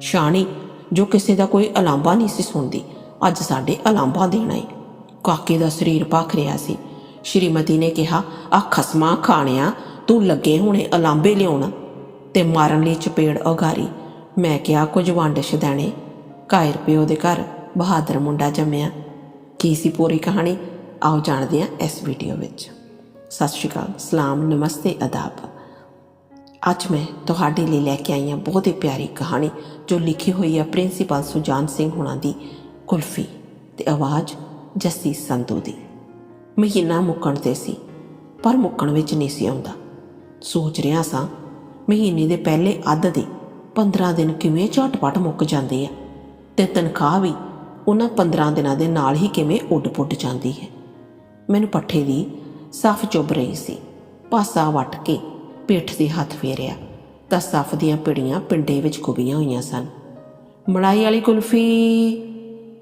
ਸ਼ਾਨੀ ਜੋ ਕਿਸੇ ਦਾ ਕੋਈ ਅਲਾਂਬਾ ਨਹੀਂ ਸੀ ਸੁਣਦੀ। ਅੱਜ ਸਾਡੇ ਅਲਾਂਬਾ ਦੇਣਾ ਈ ਕਾਕੇ ਦਾ ਸਰੀਰ ਭਖ ਰਿਹਾ ਸੀ। ਸ਼੍ਰੀਮਤੀ ਨੇ ਕਿਹਾ ਆ ਖਸਮਾਂ ਖਾਣਿਆ, ਤੂੰ ਲੱਗੇ ਹੁਣੇ ਅਲਾਂਬੇ ਲਿਆਉਣ ਤੇ ਮਾਰਨ ਲਈ ਚਪੇੜ ਉਗਾਰੀ। ਮੈਂ ਕਿਹਾ, ਕੁਝ ਵੰਡ ਛਦਣੇ। ਕਾਇਰ ਪਿਓ ਦੇ ਘਰ ਬਹਾਦਰ ਮੁੰਡਾ ਜੰਮਿਆ। ਕੀ ਸੀ ਪੂਰੀ ਕਹਾਣੀ? ਆਓ ਜਾਣਦੇ ਹਾਂ ਇਸ ਵੀਡੀਓ ਵਿੱਚ। ਸਤਿ ਸ਼੍ਰੀ ਅਕਾਲ। ਸਲਾਮ, ਨਮਸਤੇ ਆਦਾਬ ਅੱਜ ਮੈਂ ਤੁਹਾਡੇ ਲਈ ਲੈ ਕੇ ਆਈ ਹਾਂ ਬਹੁਤ ਹੀ ਪਿਆਰੀ ਕਹਾਣੀ, ਜੋ ਲਿਖੀ ਹੋਈ ਹੈ ਪ੍ਰਿੰਸੀਪਲ ਸੁਜਾਨ ਸਿੰਘ ਹੁਣਾਂ ਦੀ ਕੁਲਫੀ ਤੇ ਆਵਾਜ਼ ਜੱਸੀ ਸੰਧੂ ਦੀ। ਮਹੀਨਾ ਮੁੱਕਣ ਤੇ ਸੀ, ਪਰ ਮੁੱਕਣ ਵਿੱਚ ਨਹੀਂ ਸੀ ਆਉਂਦਾ। ਸੋਚ ਰਿਹਾ ਸਾਂ, ਮਹੀਨੇ ਦੇ ਪਹਿਲੇ ਅੱਧ ਦੇ 15 ਦਿਨ ਕਿਵੇਂ ਝਟਪਟ ਮੁੱਕ ਜਾਂਦੇ ਆ, ਤੇ ਤਨਖਾਹ ਵੀ ਉਹਨਾਂ 15 ਦਿਨਾਂ ਦੇ ਨਾਲ ਹੀ ਕਿਵੇਂ ਉੱਡ-ਪੁੱਡ ਜਾਂਦੀ ਹੈ। ਮੈਨੂੰ ਪੱਠੇ ਦੀ ਸਫ ਚੁੱਭ ਰਹੀ ਸੀ, ਪਾਸਾ ਵੱਟ ਕੇ ਪਿੱਠ ਦੇ ਹੱਥ ਫੇਰਿਆ ਤਾਂ ਸੱਫ ਦੀਆਂ ਪਿੜੀਆਂ ਪਿੰਡੇ ਵਿੱਚ ਖੁਬੀਆਂ ਹੋਈਆਂ ਸਨ। ਮਲਾਈ ਵਾਲੀ ਕੁਲਫੀ।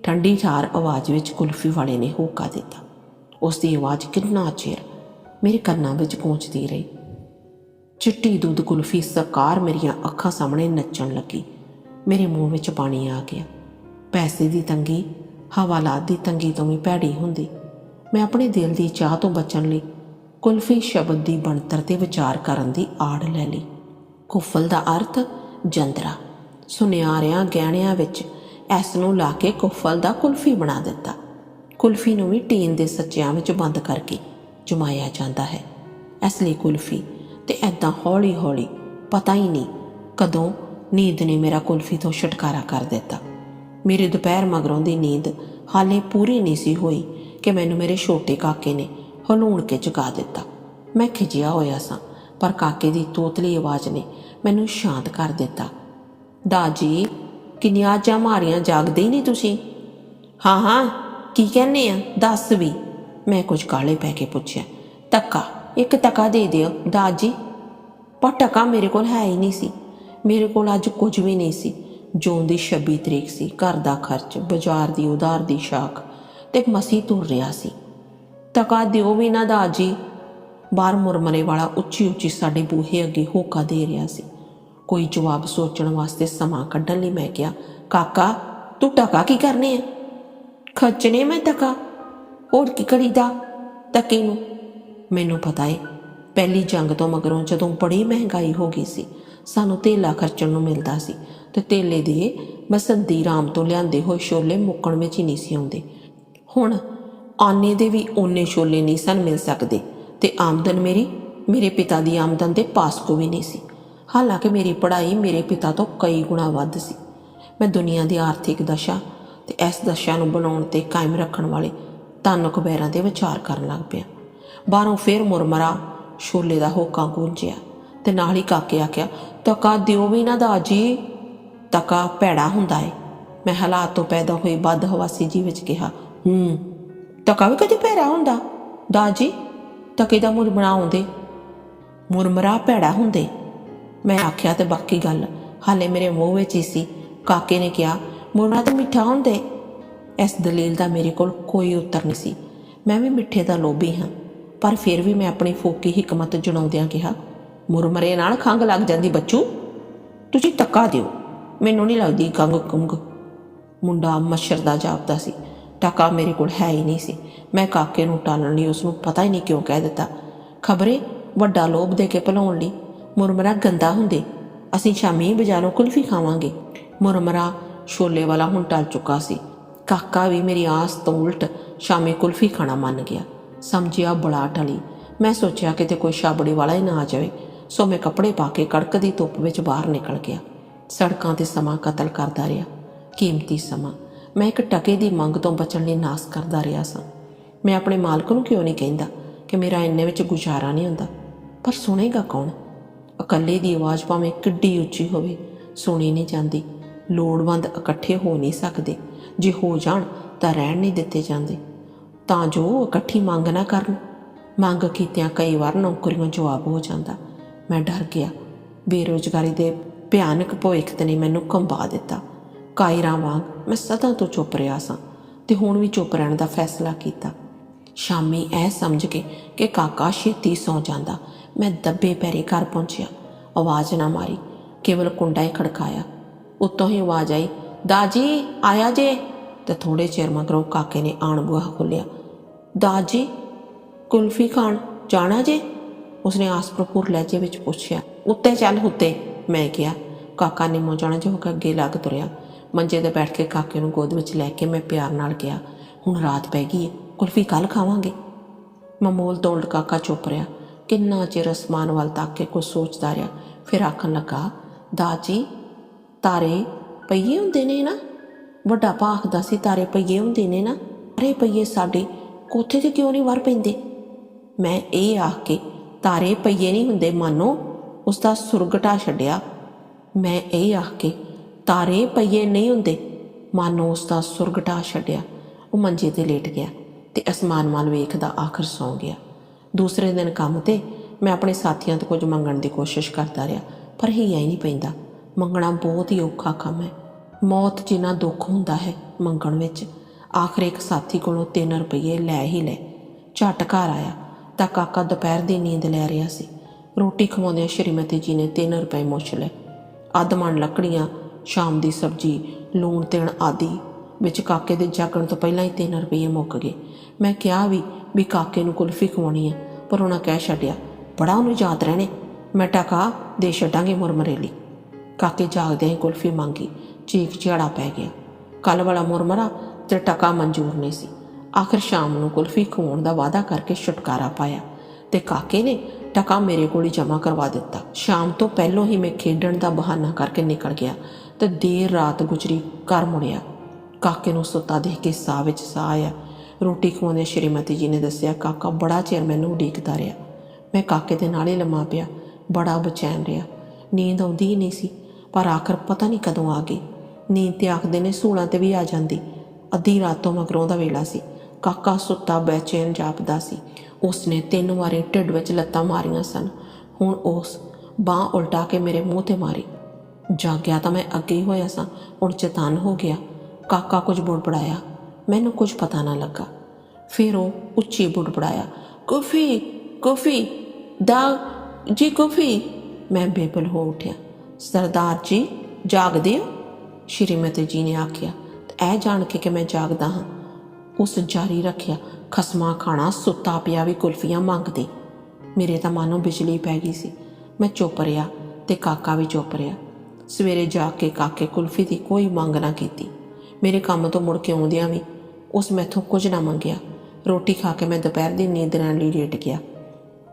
ਠੰਡੀ ਠਾਰ ਆਵਾਜ਼ ਵਿੱਚ ਕੁਲਫੀ ਵਾਲੇ ਨੇ ਹੋਕਾ ਦਿੱਤਾ। ਉਸ ਦੀ ਆਵਾਜ਼ ਕਿੰਨਾ ਚਿਰ ਮੇਰੇ ਕੰਨਾਂ ਵਿੱਚ ਪਹੁੰਚਦੀ ਰਹੀ। ਚਿੱਟੀ ਦੁੱਧ ਕੁਲਫੀ ਸਕਾਰ ਮੇਰੀਆਂ ਅੱਖਾਂ ਸਾਹਮਣੇ ਨੱਚਣ ਲੱਗੀ। ਮੇਰੇ ਮੂੰਹ ਵਿੱਚ ਪਾਣੀ ਆ ਗਿਆ। ਪੈਸੇ ਦੀ ਤੰਗੀ, ਹਵਾਲਾਤ ਦੀ ਤੰਗੀ ਤੋਂ ਵੀ ਭੈੜੀ ਹੁੰਦੀ। ਮੈਂ ਆਪਣੇ ਦਿਲ ਦੀ ਚਾਹ ਤੋਂ ਬਚਣ ਲਈ ਕੁਲਫੀ ਸ਼ਬਦ ਦੀ ਬਣਤਰ ਤੇ ਵਿਚਾਰ ਕਰਨ ਦੀ ਆੜ ਲੈ ਲਈ। ਕੁਫਲ ਦਾ ਅਰਥ, ਜੰਦਰਾ। ਸੁਨਿਆਰਿਆਂ ਗਹਿਣਿਆਂ ਵਿੱਚ ਇਸ ਨੂੰ ਲਾ ਕੇ ਕੁਫਲ ਦਾ ਕੁਲਫੀ ਬਣਾ ਦਿੱਤਾ। ਕੁਲਫੀ ਨੂੰ ਵੀ ਟੀਨ ਦੇ ਸੱਚਿਆਂ ਵਿੱਚ ਬੰਦ ਕਰਕੇ ਜਮਾਇਆ ਜਾਂਦਾ ਹੈ। ਇਸ ਲਈ ਕੁਲਫੀ ਤੇ ਐਦਾਂ ਹੌਲੀ ਹੌਲੀ ਪਤਾ ਹੀ ਨਹੀਂ ਕਦੋਂ ਨੀਂਦ ਨੇ ਮੇਰਾ ਕੁਲਫੀ ਤੋਂ ਛੁਟਕਾਰਾ ਕਰ ਦਿੱਤਾ। ਮੇਰੇ ਦੁਪਹਿਰ ਮਗਰੋਂ ਦੀ ਨੀਂਦ ਹਾਲੇ ਪੂਰੀ ਨਹੀਂ ਸੀ ਹੋਈ ਕਿ ਮੈਨੂੰ ਮੇਰੇ ਛੋਟੇ ਕਾਕੇ ਨੇ ਹਲੂਣ ਕੇ ਚੁਕਾ ਦਿੱਤਾ। ਮੈਂ ਖਿਜਿਆ ਹੋਇਆ ਸਾਂ, ਪਰ ਕਾਕੇ ਦੀ ਤੋਤਲੀ ਆਵਾਜ਼ ਨੇ ਮੈਨੂੰ ਸ਼ਾਂਤ ਕਰ ਦਿੱਤਾ। ਦਾਜੀ, ਕਿੰਨੀਆਂ ਜਾਂ ਮਾਰੀਆਂ, ਜਾਗਦੇ ਹੀ ਨਹੀਂ ਤੁਸੀਂ? ਹਾਂ ਹਾਂ, ਕੀ ਕਹਿੰਨੇ ਆ? ਦੱਸ ਵੀ। ਮੈਂ ਕੁਝ ਕਾਲੇ ਪੈ ਕੇ ਪੁੱਛਿਆ ਤੱਕਾ ਇੱਕ ਤੱਕਾ ਦੇ ਦਿਓ, ਦਾਜੀ। ਪਰ ਟਕਾ ਮੇਰੇ ਕੋਲ ਹੈ ਹੀ ਨਹੀਂ ਸੀ। ਮੇਰੇ ਕੋਲ ਅੱਜ ਕੁਝ ਵੀ ਨਹੀਂ ਸੀ। ਜੂਨ ਦੀ 26 ਤਰੀਕ ਸੀ, ਘਰ ਦਾ ਖਰਚ, ਬਾਜ਼ਾਰ ਦੀ ਉਧਾਰ ਦੀ ਸ਼ਾਖ, ਤੇ ਮਸੀ ਤੁਰ ਰਿਹਾ ਸੀ। ਤਕਾ ਦਿਓ ਵੀ ਨਾ ਦਾਜੀ। ਬਾਹਰ ਮੁਰਮਰੇ ਵਾਲਾ ਉੱਚੀ ਉੱਚੀ ਸਾਡੇ ਬੂਹੇ ਅੱਗੇ ਹੋਕਾ ਦੇ ਰਿਹਾ ਸੀ। ਕੋਈ ਜਵਾਬ ਸੋਚਣ ਵਾਸਤੇ ਸਮਾਂ ਕੱਢਣ ਲਈ ਮੈਂ ਕਿਹਾ, ਕਾਕਾ, ਤੂੰ ਟਕਾ ਕੀ ਕਰਨੇ ਆ? ਖਰਚਣੇ ਮੈਂ ਟਕਾ ਹੋਰ ਕੀ ਕਰੀਦਾ? ਟਕੇ ਨੂੰ? ਮੈਨੂੰ ਪਤਾ ਏ, ਪਹਿਲੀ ਜੰਗ ਤੋਂ ਮਗਰੋਂ ਜਦੋਂ ਬੜੀ ਮਹਿੰਗਾਈ ਹੋ ਗਈ ਸੀ, ਸਾਨੂੰ ਤੇਲਾ ਖਰਚਣ ਨੂੰ ਮਿਲਦਾ ਸੀ ਤੇ ਤੇਲੇ ਦੇ ਬਸੰਦੀ ਰਾਮ ਤੋਂ ਲਿਆਂਦੇ ਹੋਏ ਛੋਲੇ ਮੁੱਕਣ ਵਿੱਚ ਹੀ ਨਹੀਂ ਸੀ ਆਉਂਦੇ। ਹੁਣ ਆਨੇ ਦੇ ਵੀ ਓਨੇ ਛੋਲੇ ਨਹੀਂ ਸਨ ਮਿਲ ਸਕਦੇ ਤੇ ਆਮਦਨ ਮੇਰੀ, ਮੇਰੇ ਪਿਤਾ ਦੀ ਆਮਦਨ ਦੇ ਪਾਸ ਕੋ ਵੀ ਨਹੀਂ ਸੀ। ਹਾਲਾਂਕਿ ਮੇਰੀ ਪੜ੍ਹਾਈ ਮੇਰੇ ਪਿਤਾ ਤੋਂ ਕਈ ਗੁਣਾ ਵੱਧ ਸੀ। ਮੈਂ ਦੁਨੀਆ ਦੀ ਆਰਥਿਕ ਦਸ਼ਾ ਤੇ ਇਸ ਦਸ਼ਾ ਨੂੰ ਬਣਾਉਣ ਤੇ ਕਾਇਮ ਰੱਖਣ ਵਾਲੇ ਧਨ ਕੁਬੈਰਾਂ ਦੇ ਵਿਚਾਰ ਕਰਨ ਲੱਗ ਪਿਆ। ਬਾਹਰੋਂ ਫੇਰ ਮੁਰਮਰਾ ਛੋਲੇ ਦਾ ਹੋਕਾ ਗੂੰਜਿਆ ਤੇ ਨਾਲ ਹੀ ਕਾਕੇ ਆਖਿਆ, ਤਕਾ ਦਿਓ ਵੀ ਨਾ ਦਾਜੀ, ਤਕਾ ਭੈੜਾ ਹੁੰਦਾ ਏ। ਮੈਂ ਹਾਲਾਤ ਤੋਂ ਪੈਦਾ ਹੋਈ ਬਦ ਹਵਾਸੀ ਜੀ ਵਿੱਚ ਕਿਹਾ, ਹੂੰ। ਤਕਾ ਵੀ ਕਦੇ ਭੈੜਾ ਹੁੰਦਾ? ਦਾਜੀ ਤਕੇ ਦਾ ਮੁਰ ਬਣਾਉਂਦੇ ਮੁਰਮਰਾ ਭੈੜਾ ਹੁੰਦੇ। ਮੈਂ ਆਖਿਆ ਤੇ ਬਾਕੀ ਗੱਲ ਹਾਲੇ ਮੇਰੇ ਮੂੰਹ ਵਿੱਚ ਹੀ ਸੀ। ਕਾਕੇ ਨੇ ਕਿਹਾ, ਮੁਰਮਰਾ ਤਾਂ ਮਿੱਠਾ ਹੁੰਦੇ ਇਸ ਦਲੀਲ ਦਾ ਮੇਰੇ ਕੋਲ ਕੋਈ ਉੱਤਰ ਨਹੀਂ ਸੀ। ਮੈਂ ਵੀ ਮਿੱਠੇ ਦਾ ਲੋਭੀ ਹਾਂ, ਪਰ ਫਿਰ ਵੀ ਮੈਂ ਆਪਣੀ ਫੋਕੀ ਹਕਮਤ ਜਣਾਉਂਦਿਆਂ ਕਿਹਾ, ਮੁਰਮਰੇ ਨਾਲ ਖੰਗ ਲੱਗ ਜਾਂਦੀ ਬੱਚੂ। ਤੁਸੀਂ ਤੱਕਾ ਦਿਓ, ਮੈਨੂੰ ਨਹੀਂ ਲੱਗਦੀ ਕੰਗ ਕੁੰਗ ਮੁੰਡਾ ਮੱਛਰ ਦਾ ਜਾਪਦਾ ਸੀ। ਟਕਾ ਮੇਰੇ ਕੋਲ ਹੈ ਹੀ ਨਹੀਂ ਸੀ। ਮੈਂ ਕਾਕੇ ਨੂੰ ਟਾਲਣ ਲਈ ਉਸ ਨੂੰ ਪਤਾ ਹੀ ਨਹੀਂ ਕਿਉਂ ਕਹਿ ਦਿੱਤਾ। ਖਬਰੇ ਵੱਡਾ ਲੋਭ ਦੇ ਕੇ ਭਲਾਉਣ ਲਈ ਮੁਰਮਰਾ ਗੰਦਾ ਹੁੰਦੇ। ਅਸੀਂ ਸ਼ਾਮੀ ਬਾਜ਼ਾਰੋਂ ਕੁਲਫੀ ਖਾਵਾਂਗੇ। ਮੁਰਮਰਾ ਛੋਲੇ ਵਾਲਾ ਹੁਣ ਟਲ ਚੁੱਕਾ ਸੀ। ਕਾਕਾ ਵੀ ਮੇਰੀ ਆਸ ਤੋਂ ਉਲਟ ਸ਼ਾਮੀ ਕੁਲਫੀ ਖਾਣਾ ਮੰਨ ਗਿਆ। ਸਮਝਿਆ ਬੜਾ ਟਲੀ। ਮੈਂ ਸੋਚਿਆ ਕਿਤੇ ਕੋਈ ਛਾਬੜੀ ਵਾਲਾ ਹੀ ਨਾ ਆ ਜਾਵੇ। ਸੋ ਮੈਂ ਕੱਪੜੇ ਪਾ ਕੇ ਕੜਕਦੀ ਧੁੱਪ ਵਿੱਚ ਬਾਹਰ ਨਿਕਲ ਗਿਆ। ਸੜਕਾਂ ਤੇ ਸਮਾਂ ਕਤਲ ਕਰਦਾ ਰਿਹਾ। ਕੀਮਤੀ ਸਮਾਂ। ਮੈਂ ਇੱਕ ਟਕੇ ਦੀ ਮੰਗ ਤੋਂ ਬਚਣ ਲਈ ਨਾਸ ਕਰਦਾ ਰਿਹਾ ਸਾਂ। ਮੈਂ ਆਪਣੇ ਮਾਲਕ ਨੂੰ ਕਿਉਂ ਨਹੀਂ ਕਹਿੰਦਾ ਕਿ ਮੇਰਾ ਇੰਨੇ ਵਿੱਚ ਗੁਜ਼ਾਰਾ ਨਹੀਂ ਹੁੰਦਾ? ਪਰ ਸੁਣੇਗਾ ਕੌਣ? ਇਕੱਲੇ ਦੀ ਆਵਾਜ਼ ਭਾਵੇਂ ਕਿੱਡੀ ਉੱਚੀ ਹੋਵੇ, ਸੁਣੀ ਨਹੀਂ ਜਾਂਦੀ। ਲੋੜਵੰਦ ਇਕੱਠੇ ਹੋ ਨਹੀਂ ਸਕਦੇ। ਜੇ ਹੋ ਜਾਣ ਤਾਂ ਰਹਿਣ ਨਹੀਂ ਦਿੱਤੇ ਜਾਂਦੇ। ਤਾਂ ਜੋ ਇਕੱਠੀ ਮੰਗ ਨਾ ਕਰਨ। ਮੰਗ ਕੀਤਿਆਂ ਕਈ ਵਾਰ ਨੌਕਰੀਆਂ ਜਵਾਬ ਹੋ ਜਾਂਦਾ। ਮੈਂ ਡਰ ਗਿਆ। ਬੇਰੋਜ਼ਗਾਰੀ ਦੇ ਭਿਆਨਕ ਭਵਿੱਖ ਨੇ ਮੈਨੂੰ ਕੰਬਾ ਦਿੱਤਾ। ਕਾਇਰਾਂ ਵਾਂਗ ਮੈਂ ਸਦਾ ਤੋਂ ਚੁੱਪ ਰਿਹਾ ਸਾਂ ਤੇ ਹੁਣ ਵੀ ਚੁੱਪ ਰਹਿਣ ਦਾ ਫੈਸਲਾ ਕੀਤਾ। ਸ਼ਾਮੀ ਇਹ ਸਮਝ ਕੇ ਕਿ ਕਾਕਾ ਛੇਤੀ ਸੌ ਜਾਂਦਾ, ਮੈਂ ਦੱਬੇ ਪੈਰੇ ਘਰ ਪਹੁੰਚਿਆ। ਆਵਾਜ਼ ਨਾ ਮਾਰੀ, ਕੇਵਲ ਕੁੰਡਾ ਹੀ ਖੜਕਾਇਆ। ਉੱਤੋਂ ਹੀ ਆਵਾਜ਼ ਆਈ, ਦਾਜੀ, ਆਇਆ ਜੇ? ਤੇ ਥੋੜੇ ਚਿਰ ਮਗਰੋਂ ਕਾਕੇ ਨੇ ਆਣ ਬੂਹਾ ਖੋਲਿਆ ਦਾਜੀ, ਕੁਲਫੀ ਖਾਣ ਜਾਣਾ ਜੇ? ਉਸਨੇ ਆਸਪਰਪੁਰ ਲਹਿਜੇ ਵਿੱਚ ਪੁੱਛਿਆ, ਉੱਤੇ ਚੱਲ, ਉੱਤੇ। ਮੈਂ ਕਿਹਾ, ਕਾਕਾ ਨਿੰਮੋ ਜਾਣਾ ਜੋ ਕੇ ਅੱਗੇ ਲੱਗ ਤੁਰਿਆ। ਮੰਜੇ ਤੇ ਬੈਠ ਕੇ ਕਾਕੇ ਨੂੰ ਗੋਦ ਵਿੱਚ ਲੈ ਕੇ ਮੈਂ ਪਿਆਰ ਨਾਲ ਕਿਹਾ, ਹੁਣ ਰਾਤ ਪੈ ਗਈ ਹੈ ਕੁਲਫੀ ਕੱਲ ਖਾਵਾਂਗੇ? ਮਮੋਲ ਤੋਲਡ ਕਾਕਾ ਚੁੱਪ ਰਿਹਾ, ਕਿੰਨਾ ਚਿਰ ਅਸਮਾਨ ਵੱਲ ਤੱਕ ਕੇ ਕੁਝ ਸੋਚਦਾ ਰਿਹਾ, ਫਿਰ ਆਖਣ ਲੱਗਾ ਦਾਜੀ ਤਾਰੇ ਪਈਏ ਹੁੰਦੇ ਨੇ ਨਾ? ਵੱਡਾ ਭਾ ਆਖਦਾ ਸੀ, ਤਾਰੇ ਪਈਏ ਹੁੰਦੇ ਨੇ ਨਾ? ਅਰੇ ਪਈਏ ਸਾਡੇ ਕੋਥੇ 'ਚ ਕਿਉਂ ਨਹੀਂ ਵਰ ਪੈਂਦੇ? ਮੈਂ ਇਹ ਆਖ ਕੇ, ਤਾਰੇ ਪਈਏ ਨਹੀਂ ਹੁੰਦੇ, ਮਾਨੋ ਉਸ ਦਾ ਸੁਰਗਟਾ ਛੱਡਿਆ। ਮੈਂ ਇਹ ਆਖ ਕੇ ਤਾਰੇ ਪਈਏ ਨਹੀਂ ਹੁੰਦੇ। ਮਾਨੋ ਉਸ ਦਾ ਸੁਰਗਟਾ ਛੱਡਿਆ। ਉਹ ਮੰਜੇ ਤੇ ਲੇਟ ਗਿਆ ਤੇ ਅਸਮਾਨ ਵੱਲ ਵੇਖਦਾ ਆਖਰ ਸੌਂ ਗਿਆ। ਦੂਸਰੇ ਦਿਨ ਕੰਮ ਤੇ ਮੈਂ ਆਪਣੇ ਸਾਥੀਆਂ ਤੋਂ ਕੁਝ ਮੰਗਣ ਦੀ ਕੋਸ਼ਿਸ਼ ਕਰਦਾ ਰਿਹਾ, ਪਰ ਹਿੱਆ ਹੀ ਨਹੀਂ ਪੈਂਦਾ। ਮੰਗਣਾ ਬਹੁਤ ਹੀ ਔਖਾ ਕੰਮ ਹੈ। ਮੌਤ ਜਿੰਨਾ ਦੁੱਖ ਹੁੰਦਾ ਹੈ ਮੰਗਣ ਵਿੱਚ, ਆਖਰ ਇੱਕ ਸਾਥੀ ਕੋਲੋਂ 3 ਰੁਪਏ ਲੈ ਹੀ ਲੈ ਝਟ ਘਰ ਆਇਆ ਤਾਂ ਕਾਕਾ ਦੁਪਹਿਰ ਦੀ ਨੀਂਦ ਲੈ ਰਿਹਾ ਸੀ। ਰੋਟੀ ਖਵਾਉਂਦਿਆਂ ਸ਼੍ਰੀਮਤੀ ਜੀ ਨੇ 3 ਰੁਪਏ ਮੁੱਛ ਲਏ। ਅੱਧਮਣ ਲੱਕੜੀਆਂ ਸ਼ਾਮ ਦੀ ਸਬਜ਼ੀ, ਲੂਣ ਤਿਣ ਆਦਿ। ਵਿੱਚ ਕਾਕੇ ਦੇ ਜਾਗਣ ਤੋਂ ਪਹਿਲਾਂ ਹੀ 3 ਰੁਪਏ ਮੁੱਕ ਗਏ। ਮੈਂ ਕਿਹਾ ਵੀ ਵੀ ਕਾਕੇ ਨੂੰ ਕੁਲਫੀ ਖਵਾਉਣੀ ਹੈ ਪਰ ਉਹਨਾਂ ਕਹਿ ਛੱਡਿਆ, ਬੜਾ ਉਹਨੂੰ ਯਾਦ ਰਹਿਣੇ। ਮੈਂ ਟਕਾ ਦੇ ਛੱਡਾਂਗੇ ਮੁਰਮਰੇਲੀ। ਕਾਕੇ ਜਾਗਦਿਆਂ ਹੀ ਕੁਲਫੀ ਮੰਗੀ ਚੀਕ ਝਾੜਾ ਪੈ ਗਿਆ। ਕੱਲ ਵਾਲਾ ਮੁਰਮਰਾ ਤੇ ਟਕਾ ਮਨਜ਼ੂਰ ਨਹੀਂ ਸੀ। ਆਖਰ ਸ਼ਾਮ ਨੂੰ ਕੁਲਫੀ ਖਵਾਉਣ ਦਾ ਵਾਅਦਾ ਕਰਕੇ ਛੁਟਕਾਰਾ ਪਾਇਆ ਤੇ ਕਾਕੇ ਨੇ ਟਕਾ ਮੇਰੇ ਕੋਲ ਹੀ ਜਮ੍ਹਾਂ ਕਰਵਾ ਦਿੱਤਾ। ਸ਼ਾਮ ਤੋਂ ਪਹਿਲਾਂ ਹੀ ਮੈਂ ਖੇਡਣ ਦਾ ਬਹਾਨਾ ਕਰਕੇ ਨਿਕਲ ਗਿਆ। ਤੇ ਦੇਰ ਰਾਤ ਗੁਜਰੀ, ਘਰ ਮੁੜਿਆ। ਕਾਕੇ ਨੂੰ ਸੁੱਤਾ ਦੇਖ ਕੇ ਸਾਹ ਵਿੱਚ ਸਾਹ ਆਇਆ। ਰੋਟੀ ਖਵਾਉਂਦੇ ਸ਼੍ਰੀਮਤੀ ਜੀ ਨੇ ਦੱਸਿਆ, ਕਾਕਾ ਬੜਾ ਚਿਰ ਮੈਨੂੰ ਉਡੀਕਦਾ ਰਿਹਾ। ਮੈਂ ਕਾਕੇ ਦੇ ਨਾਲ ਹੀ ਲੰਮਾ ਪਿਆ, ਬੜਾ ਬਚੈਨ ਰਿਹਾ। ਨੀਂਦ ਆਉਂਦੀ ਹੀ ਨਹੀਂ ਸੀ, ਪਰ ਆਖਰ ਪਤਾ ਨਹੀਂ ਕਦੋਂ ਆ ਗਈ। ਨੀਂਦ ਤੇ ਆਖਦੇ ਨੇ ਸੂਲਾਂ ਤੇ ਵੀ ਆ ਜਾਂਦੀ। ਅੱਧੀ ਰਾਤ ਤੋਂ ਮਗਰੋਂ ਦਾ ਵੇਲਾ ਸੀ। ਕਾਕਾ ਸੁੱਤਾ ਬੇਚੈਨ ਜਾਪਦਾ ਸੀ। ਉਸਨੇ ਤਿੰਨ ਵਾਰੀ ਢਿੱਡ ਵਿੱਚ ਲੱਤਾਂ ਮਾਰੀਆਂ ਸਨ। ਹੁਣ ਉਸ ਬਾਹ ਉਲਟਾ ਕੇ ਮੇਰੇ ਮੂੰਹ ਤੇ ਮਾਰੀ। ਜਾਗਿਆ ਤਾਂ ਮੈਂ ਅੱਗੇ ਹੀ ਹੋਇਆ ਸਾਂ। ਹੁਣ ਚੇਤਨ ਹੋ ਗਿਆ। ਕਾਕਾ ਕੁਝ ਬੁੜਬੜਾਇਆ। ਮੈਨੂੰ ਕੁਝ ਪਤਾ ਨਾ ਲੱਗਾ। ਫਿਰ ਉਹ ਉੱਚੀ ਬੁੜਬੜਾਇਆ ਕੁਫੀ ਕੁਫੀ ਦਾ, ਜੀ ਕੁਫੀ ਮੈਂ ਬੇਬਲ ਹੋ ਉੱਠਿਆ। ਸਰਦਾਰ ਜੀ, ਜਾਗਦੇ ਹੋ? ਸ਼੍ਰੀਮਤੀ ਜੀ ਨੇ ਆਖਿਆ। ਇਹ ਜਾਣ ਕੇ ਕਿ ਮੈਂ ਜਾਗਦਾ ਹਾਂ। ਉਸ ਜਾਰੀ ਰੱਖਿਆ। ਖਸਮਾ ਖਾਣਾ, ਸੁੱਤਾ ਪਿਆ ਵੀ ਕੁਲਫੀਆਂ ਮੰਗਦੇ। ਮੇਰੇ ਤਾਂ ਮਨ ਨੂੰ ਬਿਜਲੀ ਪੈ ਗਈ ਸੀ। ਮੈਂ ਚੁੱਪ ਰਿਹਾ ਤੇ ਕਾਕਾ ਵੀ ਚੁੱਪ ਰਿਹਾ ਸਵੇਰੇ ਜਾ ਕੇ ਕਾਕੇ ਕੁਲਫੀ ਦੀ ਕੋਈ ਮੰਗ ਨਾ ਕੀਤੀ। ਮੇਰੇ ਕੰਮ ਤੋਂ ਮੁੜ ਕੇ ਆਉਂਦਿਆਂ ਵੀ ਉਸ ਮੈਥੋਂ ਕੁਝ ਨਾ ਮੰਗਿਆ। ਰੋਟੀ ਖਾ ਕੇ ਮੈਂ ਦੁਪਹਿਰ ਦੀ ਨੀਂਦ ਲੈਣ ਲਈ ਲੇਟ ਗਿਆ।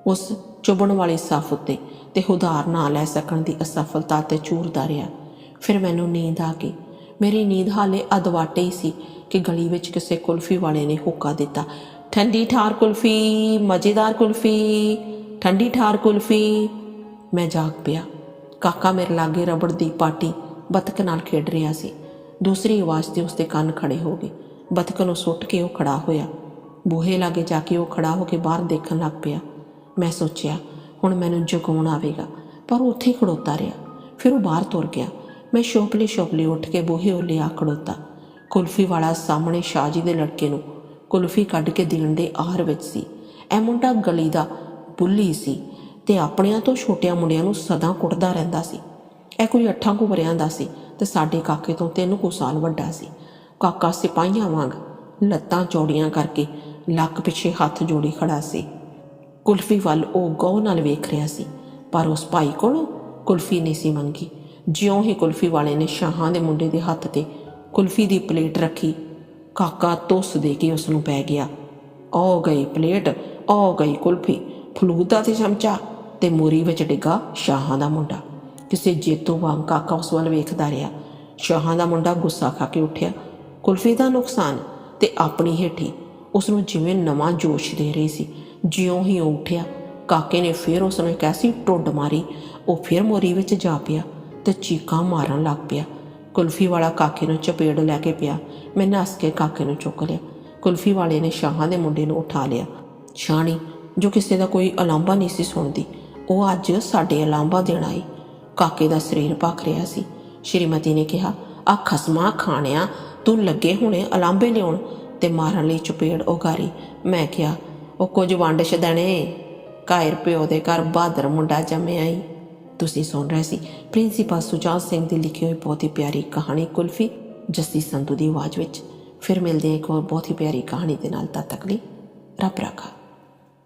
ਉਸ ਚੁਬਣ ਵਾਲੀ ਸੱਫ ਉੱਤੇ ਤੇ ਹੁਦਾਰ ਨਾ ਲੈ ਸਕਣ ਦੀ ਅਸਫਲਤਾ ਤੇ ਚੂਰਦਾ ਰਿਹਾ। ਫਿਰ ਮੈਨੂੰ ਨੀਂਦ ਆ ਗਈ। ਮੇਰੀ ਨੀਂਦ ਹਾਲੇ ਅਦਵਾਟੇ ਹੀ ਸੀ ਕਿ ਗਲੀ ਵਿੱਚ ਕਿਸੇ ਕੁਲਫੀ ਵਾਲੇ ਨੇ ਹੋਕਾ ਦਿੱਤਾ। ਠੰਡੀ ਠਾਰ ਕੁਲਫੀ, ਮਜ਼ੇਦਾਰ ਕੁਲਫੀ, ਠੰਡੀ ਠਾਰ ਕੁਲਫੀ। ਮੈਂ ਜਾਗ ਪਿਆ। ਕਾਕਾ ਮੇਰੇ ਲਾਗੇ ਰਬੜ ਦੀ ਪਾਟੀ ਬਤਕ ਨਾਲ ਖੇਡ ਰਿਹਾ ਸੀ। ਦੂਸਰੀ ਆਵਾਜ਼ ਤੇ ਉਸਦੇ ਕੰਨ ਖੜੇ ਹੋ ਗਏ। ਬਤਕ ਨੂੰ ਸੁੱਟ ਕੇ ਉਹ ਖੜਾ ਹੋਇਆ। ਬੂਹੇ ਲਾਗੇ ਜਾ ਕੇ ਉਹ ਖੜਾ ਹੋ ਕੇ ਬਾਹਰ ਦੇਖਣ ਲੱਗ ਪਿਆ। ਮੈਂ ਸੋਚਿਆ, ਹੁਣ ਮੈਨੂੰ ਜਗਾਉਣ ਆਵੇਗਾ, ਪਰ ਉਹ ਉੱਥੇ ਹੀ ਖੜੋਤਾ ਰਿਹਾ। ਫਿਰ ਉਹ ਬਾਹਰ ਤੁਰ ਗਿਆ। ਮੈਂ ਸ਼ੋਪਲੇ ਸ਼ੋਪਲੇ ਉੱਠ ਕੇ ਬੂਹੇ ਉੱਲੇ ਆ ਖੜੋਤਾ। ਕੁਲਫੀ ਵਾਲਾ ਸਾਹਮਣੇ ਸ਼ਾਹਜੀ ਦੇ ਲੜਕੇ ਨੂੰ ਕੁਲਫੀ ਕੱਢ ਕੇ ਦੇਣ ਦੇ ਆਹਰ ਵਿੱਚ ਸੀ। ਇਹ ਮੁੰਡਾ ਗਲੀ ਦਾ ਬੁੱਲੀ ਸੀ। ਤੇ ਆਪਣਿਆਂ ਤੋਂ ਛੋਟਿਆਂ ਮੁੰਡਿਆਂ ਨੂੰ ਸਦਾ ਕੁੱਟਦਾ ਰਹਿੰਦਾ ਸੀ। ਇਹ ਕੋਈ ਅੱਠਾਂ ਕੁ ਵਰਿਆਂ ਦਾ ਸੀ ਤੇ ਸਾਡੇ ਕਾਕੇ ਤੋਂ ਤਿੰਨ ਕੁ ਸਾਲ ਵੱਡਾ ਸੀ। ਕਾਕਾ ਸਿਪਾਹੀਆਂ ਵਾਂਗ ਲੱਤਾਂ ਚੌੜੀਆਂ ਕਰਕੇ ਲੱਕ ਪਿੱਛੇ ਹੱਥ ਜੋੜੀ ਖੜਾ ਸੀ। ਕੁਲਫੀ ਵੱਲ ਉਹ ਗੌਰ ਨਾਲ ਵੇਖ ਰਿਹਾ ਸੀ, ਪਰ ਉਸ ਭਾਈ ਕੋਲੋਂ ਕੁਲਫੀ ਨਹੀਂ ਸੀ ਮੰਗੀ। ਜਿਉਂ ਹੀ ਕੁਲਫੀ ਵਾਲੇ ਨੇ ਸ਼ਾਹਾਂ ਦੇ ਮੁੰਡੇ ਦੇ ਹੱਥ ਤੇ ਕੁਲਫੀ ਦੀ ਪਲੇਟ ਰੱਖੀ, ਕਾਕਾ ਤੁਸ ਦੇ ਕੇ ਉਸ ਨੂੰ ਪੈ ਗਿਆ। ਔ ਗਈ ਪਲੇਟ, ਔ ਗਈ ਕੁਲਫੀ, ਫਲੂਦਾ ਤੇ ਚਮਚਾ ਤੇ ਮੋਰੀ ਵਿੱਚ ਡਿੱਗਾ ਸ਼ਾਹਾਂ ਦਾ ਮੁੰਡਾ। ਕਿਸੇ ਜੇਤੂ ਵਾਂਗ ਕਾਕਾ ਉਸ ਵੱਲ ਵੇਖਦਾ ਰਿਹਾ। ਸ਼ਾਹਾਂ ਦਾ ਮੁੰਡਾ ਗੁੱਸਾ ਖਾ ਕੇ ਉੱਠਿਆ। ਕੁਲਫੀ ਦਾ ਨੁਕਸਾਨ ਤੇ ਆਪਣੀ ਹੇਠੀ ਉਸ ਨੂੰ ਜਿਵੇਂ ਨਵਾਂ ਜੋਸ਼ ਦੇ ਰਹੀ ਸੀ। ਜਿਉਂ ਹੀ ਉਹ ਉੱਠਿਆ, ਕਾਕੇ ਨੇ ਫਿਰ ਉਸ ਨੂੰ ਇੱਕ ਐਸੀ ਟੁੱਡ ਮਾਰੀ। ਉਹ ਫਿਰ ਮੋਰੀ ਵਿੱਚ ਜਾ ਪਿਆ ਤੇ ਚੀਕਾਂ ਮਾਰਨ ਲੱਗ ਪਿਆ। ਕੁਲਫੀ ਵਾਲਾ ਕਾਕੇ ਨੂੰ ਚਪੇੜ ਲੈ ਕੇ ਪਿਆ। ਮੈਂ ਨੱਸ ਕੇ ਕਾਕੇ ਨੂੰ ਚੁੱਕ ਲਿਆ। ਕੁਲਫੀ ਵਾਲੇ ਨੇ ਸ਼ਾਹਾਂ ਦੇ ਮੁੰਡੇ ਨੂੰ ਉਠਾ ਲਿਆ। ਸ਼ਾਣੀ, ਜੋ ਕਿਸੇ ਦਾ ਕੋਈ ਅਲਾਂਭਾ ਨਹੀਂ ਸੀ ਸੁਣਦੀ ਉਹ ਅੱਜ ਸਾਡੇ ਅਲਾਂਭਾ ਦੇਣ ਆਈ। ਕਾਕੇ ਦਾ ਸਰੀਰ ਭਖ ਰਿਹਾ ਸੀ। ਸ਼੍ਰੀਮਤੀ ਨੇ ਕਿਹਾ ਆ ਖਸਮਾ ਖਾਣਿਆ, ਤੂੰ ਲੱਗੇ ਹੁਣੇ ਅਲਾਂਭੇ ਲਿਆਉਣ ਤੇ ਮਾਰਨ ਲਈ ਚਪੇੜ ਉਗਾਰੀ। ਮੈਂ ਕਿਹਾ, ਉਹ ਕੁਝ ਵੰਡ ਛਦਣੇ। ਕਾਇਰ ਪਿਓ ਦੇ ਘਰ ਬਹਾਦਰ ਮੁੰਡਾ ਜੰਮਿਆ ਈ। ਤੁਸੀਂ ਸੁਣ ਰਹੇ ਸੀ ਪ੍ਰਿੰਸੀਪਲ ਸੁਜਾਤ ਸਿੰਘ ਦੀ ਲਿਖੀ ਹੋਈ ਬਹੁਤ ਹੀ ਪਿਆਰੀ ਕਹਾਣੀ ਕੁਲਫੀ ਜਸਤੀ ਸੰਧੂ ਦੀ ਆਵਾਜ਼ ਵਿੱਚ। ਫਿਰ ਮਿਲਦੇ ਹਾਂ ਇੱਕ ਹੋਰ ਬਹੁਤ ਹੀ ਪਿਆਰੀ ਕਹਾਣੀ ਦੇ ਨਾਲ ਤਦ ਤੱਕ ਲਈ ਰੱਬ ਰਾਖਾ।